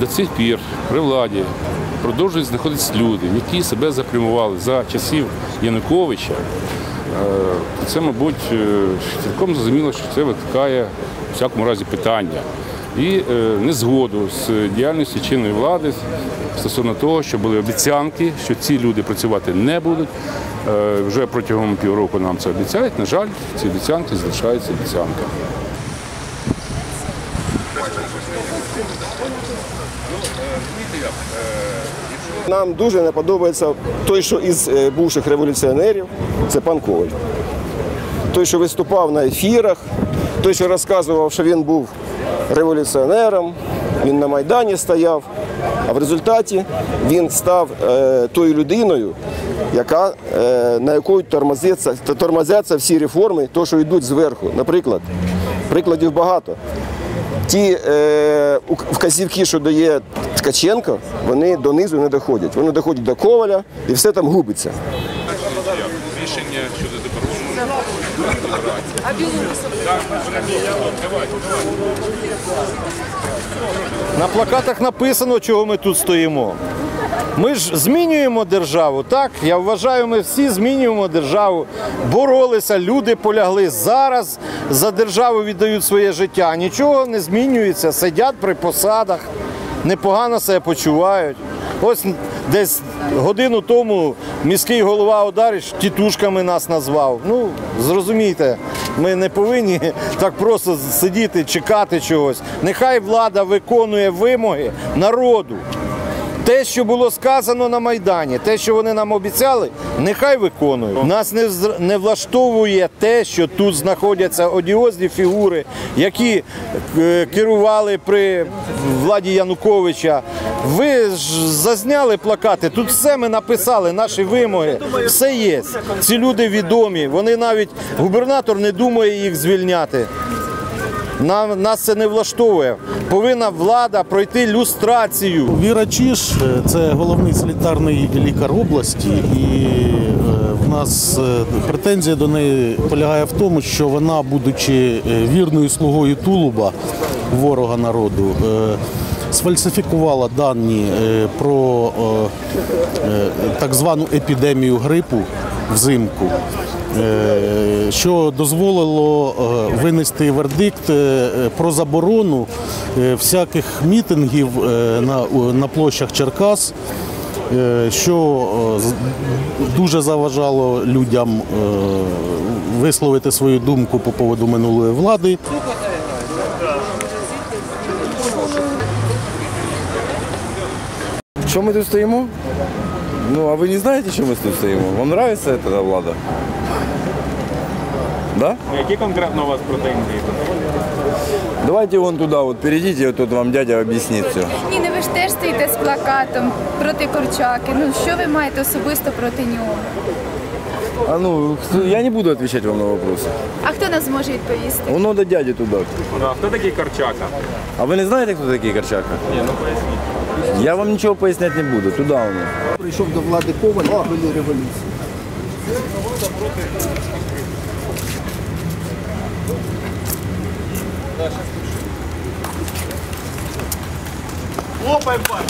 до цих пір при владі продовжують знаходитися люди, які себе запрямували за часів Януковича, е, це, мабуть, е, цілком зрозуміло, що це викликає в всякому разі питання. І е, незгоду з діяльністю чинної влади стосовно того, що були обіцянки, що ці люди працювати не будуть. Вже протягом півроку нам це обіцяють. На жаль, ці обіцянки залишаються обіцянками. Нам дуже не подобається той, що із е, бувших революціонерів, це пан Коваль. Той, що виступав на ефірах, той, що розказував, що він був революціонером, він на Майдані стояв. А в результаті він став е, тою людиною, яка, е, на тормозяться, тормозяться всі реформи, то, що йдуть зверху. Наприклад, прикладів багато. Ті е, вказівки, що дає Ткаченко, вони донизу не доходять. Вони доходять до коваля і все там губиться. Рішення щодо заборони. На плакатах написано, чого ми тут стоїмо. Ми ж змінюємо державу, так? Я вважаю, ми всі змінюємо державу. Боролися, люди полягли. Зараз за державу віддають своє життя. Нічого не змінюється, сидять при посадах, непогано себе почувають. Ось десь годину тому міський голова Одарич тітушками нас назвав. Ну, зрозумійте, ми не повинні так просто сидіти, чекати чогось. Нехай влада виконує вимоги народу. Те, що було сказано на Майдані, те, що вони нам обіцяли, нехай виконують. Нас не, не влаштовує те, що тут знаходяться одіозні фігури, які е, керували при владі Януковича. Ви ж зазняли плакати, тут все ми написали, наші вимоги, все є. Ці люди відомі. Вони навіть губернатор не думає їх звільняти. Нас це не влаштовує. Повинна влада пройти люстрацію. Віра Чіш е, це головний санітарний лікар області, і е, в нас е, претензія до неї полягає в тому, що вона, будучи вірною слугою Тулуба, ворога народу, сфальсифікувала дані про так звану епідемію грипу взимку. е, Що дозволило е, винести вердикт е, про заборону е, всяких мітингів е, на, у- на площах Черкас, е, що е, з- дуже заважало людям е, висловити свою думку по поводу минулої влади. Что мы тут стоим? Ну, а вы не знаете, что мы тут стоим? Вам нравится эта влада? Да? Які конкретно у вас претензії? Давайте вон туда вот перейдите, вот тут вам дядя объяснит все. Ні, ну ви ж теж стоїте з плакатом проти Корчаки. Ну що ви маєте особисто проти нього? А ну, кто- я не буду отвечать вам на вопросы. А хто нас зможе відповісти? Вон надо дяде туда. Да, хто такий Корчака? А вы не знаете, кто такие Корчака? Ні, ну поясніть. Я вам ничего пояснять не буду. Туда он. Прийшов до влади Коваль на хвилі революції. Да, сейчас Лопай, парень!